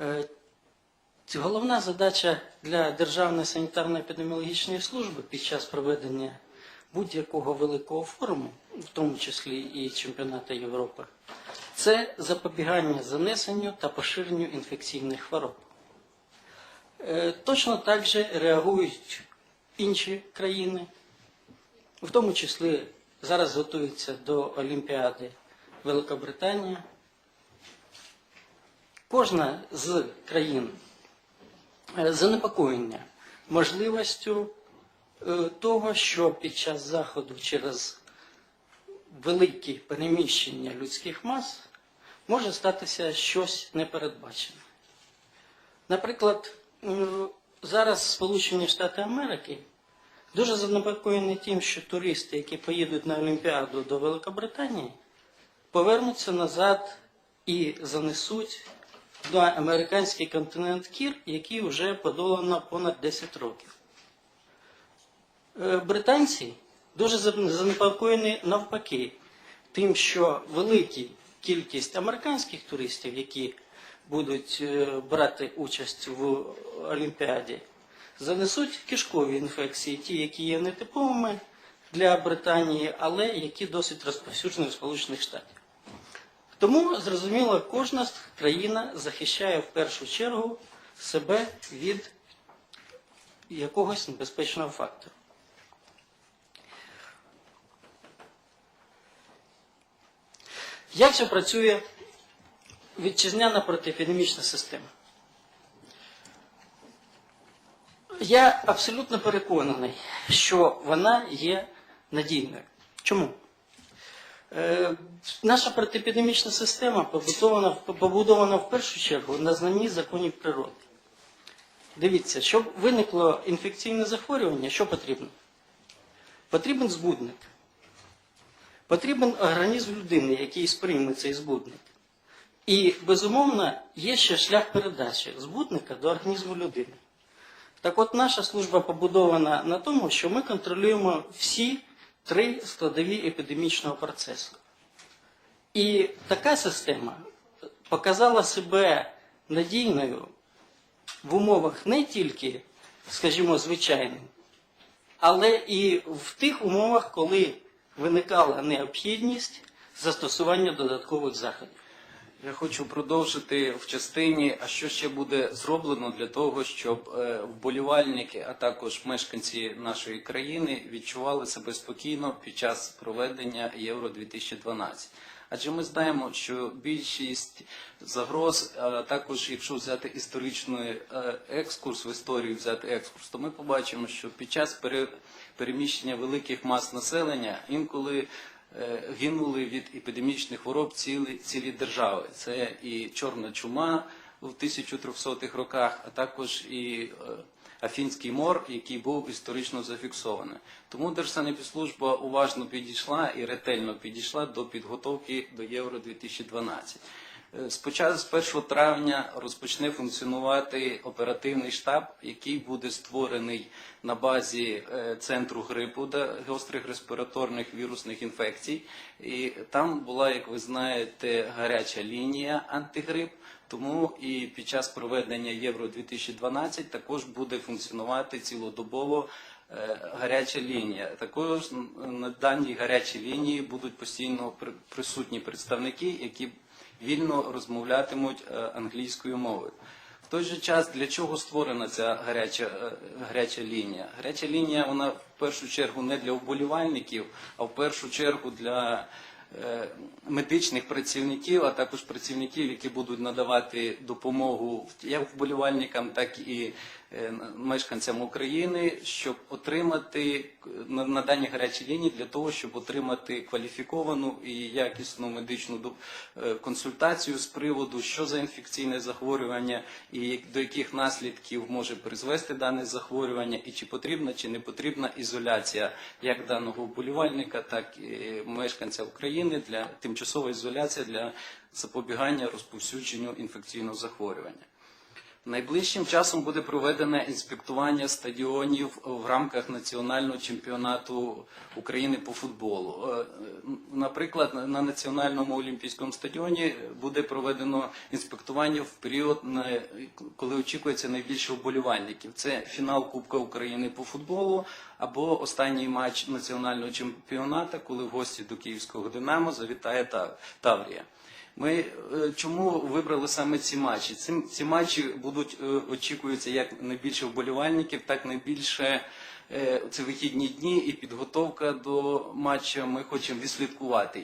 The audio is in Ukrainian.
Е, Головна задача для Державної санітарно-епідеміологічної служби під час проведення будь-якого великого форуму, в тому числі і чемпіонату Європи, це запобігання занесенню та поширенню інфекційних хвороб. Е, Точно так же реагують інші країни, в тому числі зараз готується до Олімпіади Великобританія. Кожна з країн е, занепокоєння можливістю е, того, що під час заходу через великі переміщення людських мас може статися щось непередбачене. Наприклад, зараз Сполучені Штати Америки дуже занепокоєні тим, що туристи, які поїдуть на Олімпіаду до Великобританії, повернуться назад і занесуть на американський континент кір, який вже подолано понад 10 років. Е, Британці дуже занепокоєні навпаки, тим, що велика кількість американських туристів, які будуть е, брати участь в Олімпіаді, занесуть кишкові інфекції, ті, які є нетиповими для Британії, але які досить розповсюджені в Сполучених Штатах. Тому, зрозуміло, кожна країна захищає в першу чергу себе від якогось небезпечного фактору. Як же працює вітчизняна протиепідемічна система? Я абсолютно переконаний, що вона є надійною. Чому? Е, Наша протиепідемічна система побудована, побудована в першу чергу на знанні законів природи. Дивіться, щоб виникло інфекційне захворювання, що потрібно? Потрібен збудник. Потрібен організм людини, який сприйме цей збудник. І, безумовно, є ще шлях передачі збудника до організму людини. Так от наша служба побудована на тому, що ми контролюємо всі три складові епідемічного процесу. І така система показала себе надійною в умовах не тільки, скажімо, звичайним, але і в тих умовах, коли виникала необхідність застосування додаткових заходів. Я хочу продовжити в частині, а що ще буде зроблено для того, щоб е, вболівальники, а також мешканці нашої країни відчували себе спокійно під час проведення Євро 2012. Адже ми знаємо, що більшість загроз, а також якщо взяти історичний е, екскурс в історію, взяти екскурс, то ми побачимо, що під час пере- переміщення великих мас населення інколи гинули від епідемічних хвороб цілі, цілі держави. Це і чорна чума в 1300-х роках, а також і е, Афінський мор, який був історично зафіксований. Тому Держсанепідслужба уважно підійшла і ретельно підійшла до підготовки до Євро 2012. Е, Спочатку з 1 травня розпочне функціонувати оперативний штаб, який буде створений на базі е, центру грипу гострих респіраторних вірусних інфекцій. І там була, як ви знаєте, гаряча лінія антигрип. Тому і під час проведення Євро 2012 також буде функціонувати цілодобово е, гаряча лінія. Також на даній гарячій лінії будуть постійно присутні представники, які вільно розмовлятимуть е, англійською мовою. В той же час для чого створена ця гаряча, е, гаряча лінія? Гаряча лінія вона в першу чергу не для вболівальників, а в першу чергу для е, медичних працівників, а також працівників, які будуть надавати допомогу як вболівальникам, так і мешканцям України, щоб отримати на, на даній гарячій лінії для того, щоб отримати кваліфіковану і якісну медичну е, консультацію з приводу, що за інфекційне захворювання і до яких наслідків може призвести дане захворювання, і чи потрібна чи не потрібна ізоляція як даного вболівальника, так і мешканця України для тимчасова ізоляція для запобігання розповсюдженню інфекційного захворювання. Найближчим часом буде проведене інспектування стадіонів в рамках національного чемпіонату України по футболу. Е, Наприклад, на національному олімпійському стадіоні буде проведено інспектування в період, коли очікується найбільше вболівальників. Це фінал Кубка України по футболу або останній матч національного чемпіонату, коли в гості до київського Динамо завітає Таврія. Ми е, чому вибрали саме ці матчі? Ці, ці матчі будуть е, очікуються як найбільше вболівальників, так найбільше е, це вихідні дні і підготовка до матча. Ми хочемо відслідкувати.